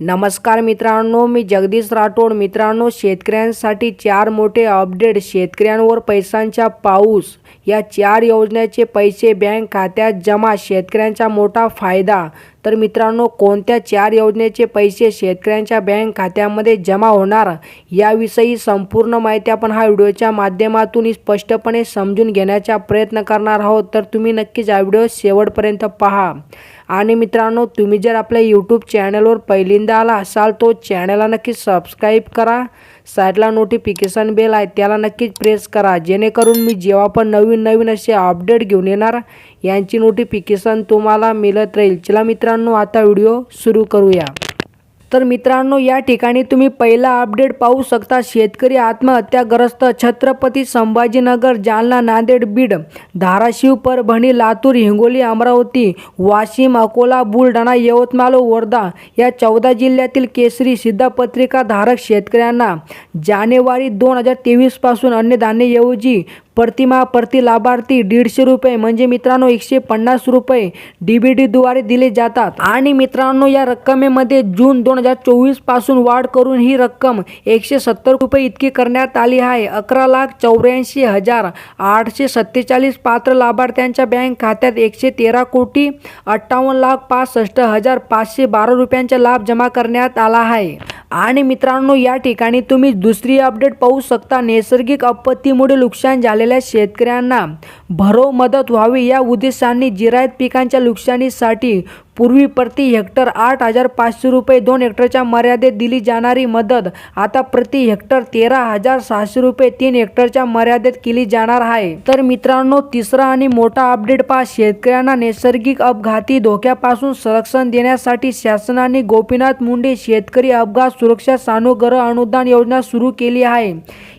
नमस्कार मित्रांनो मी जगदीश राठोड. मित्रांनो शेतकऱ्यांसाठी चार मोठे अपडेट. शेतकऱ्यांवर पैशांचा पाऊस. या चार योजनेचे पैसे बँक खात्यात जमा. शेतकऱ्यांचा मोठा फायदा. तर मित्रांनो कोणत्या चार योजनेचे पैसे शेतकऱ्यांच्या बँक खात्यामध्ये जमा होणार? याविषयी संपूर्ण माहिती आपण हा व्हिडिओच्या माध्यमातून स्पष्टपणे समजून घेण्याचा प्रयत्न करणार आहोत. तर तुम्ही नक्कीच हा व्हिडिओ शेवटपर्यंत पहा. आणि मित्रांनो तुम्ही जर आपल्या यूट्यूब चॅनलवर पहिल्यांदा आला असाल तो चॅनलला नक्की सबस्क्राईब करा. साईडला नोटिफिकेशन बेल आहे त्याला नक्कीच प्रेस करा. जेणेकरून मी जेव्हा पण नवीन नवीन असे अपडेट घेऊन येणार यांची नोटिफिकेशन तुम्हाला मिळत राहील. चला मित्रांनो आता व्हिडिओ सुरू करूया. तर मित्रांनो या ठिकाणी तुम्ही पहिला अपडेट पाहू शकता. शेतकरी आत्महत्याग्रस्त छत्रपती संभाजीनगर जालना नांदेड बीड धाराशिव परभणी लातूर हिंगोली अमरावती वाशिम अकोला बुलढाणा यवतमाळ वर्धा या चौदा जिल्ह्यातील केसरी सिद्धपत्रिका धारक शेतकऱ्यांना जानेवारी दोन हजार तेवीसपासून अन्नधान्यऐवजी प्रतिमा प्रति लाभार्थी दीडशे रुपये. म्हणजे मित्रांनो एकशे पन्नास रुपये डी बी डीद्वारे दिले जातात. आणि मित्रांनो या रक्कमेमध्ये जून दोन हजार चोवीसपासून वाढ करून ही रक्कम एकशे सत्तर रुपये इतकी करण्यात आली आहे. अकरा लाख चौऱ्याऐंशी हजार आठशे सत्तेचाळीस पात्र लाभार्थ्यांच्या बँक खात्यात एकशे तेरा कोटी अठ्ठावन्न लाख पासष्ट हजार पाचशे बारा रुपयांचा लाभ जमा करण्यात आला आहे. आणि मित्रांनो या ठिकाणी तुम्ही दुसरी अपडेट पाहू शकता. नैसर्गिक आपत्तीमुळे नुकसान झालेल्या शेतकऱ्यांना भरो मदत व्हावी या उद्देशाने जिरायत पिकांच्या नुकसानीसाठी पूर्वी प्रति हेक्टर आठ हजार पाचशे रुपये दोन हेक्टरच्या मर्यादेत दिली जाणारी मदत. आता प्रति हेक्टर तेरा हजार सहाशे रुपये तीन हेक्टरच्या मर्यादेत केली जाणार आहे. तर मित्रांनो तिसरा आणि मोठा अपडेट पहा. शेतकऱ्यांना नैसर्गिक अपघाती धोक्यापासून संरक्षण देण्यासाठी शासनाने गोपीनाथ मुंडे शेतकरी अपघात सुरक्षा सानुग्रह अनुदान योजना सुरू केली आहे.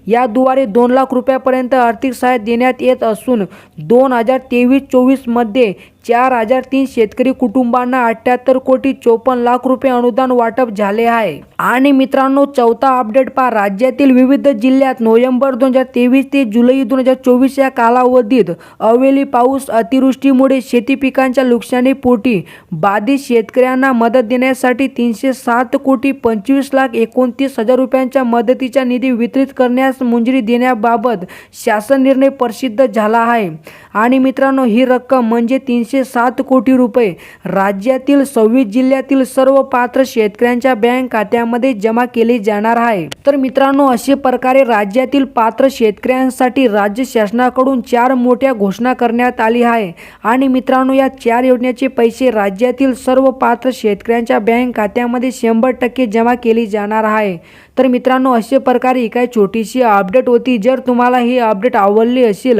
याद्वारे दोन लाख रुपयापर्यंत आर्थिक सहाय्य देण्यात येत असून दोन हजार तेवीस चोवीसमध्ये चार हजार तीन शेतकरी कुटुंबांना अठ्याहत्तर कोटी चोपन्न लाख रुपये अनुदान वाटप झाले आहे. आणि मित्रांनो चौथा अपडेट पहा. राज्यातील विविध जिल्ह्यात नोव्हेंबर दोन हजार तेवीस ते जुलै दोन हजार चोवीस या कालावधीत अवेली पाऊस अतिवृष्टीमुळे शेती पिकांच्या नुकसानीपोटी बाधित शेतकऱ्यांना मदत देण्यासाठी तीनशे सात कोटी पंचवीस लाख एकोणतीस हजार रुपयांच्या मदतीचा निधी वितरित करण्यास मंजुरी देण्याबाबत शासन निर्णय प्रसिद्ध झाला आहे. आणि मित्रांनो ही रक्कम म्हणजे तीनशे सात कोटी रुपये. राज्यातील सव्वीस जिल्ह्यातील सर्व पात्र शेतकऱ्यांच्या बँक खात्यामध्ये जमा केले जाणार आहे. तर मित्रांनो अशा प्रकारे राज्यातील पात्र शेतकऱ्यांसाठी राज्य शासनाकडून चार मोठ्या घोषणा करण्यात आली आहे. आणि मित्रांनो या चार योजनेचे पैसे राज्यातील सर्व पात्र शेतकऱ्यांच्या बँक खात्यामध्ये शंभर टक्के जमा केली जाणार आहे. तर मित्रांनो अशा प्रकारे ही काही छोटीशी अपडेट होती. जर तुम्हाला ही अपडेट आवडली असेल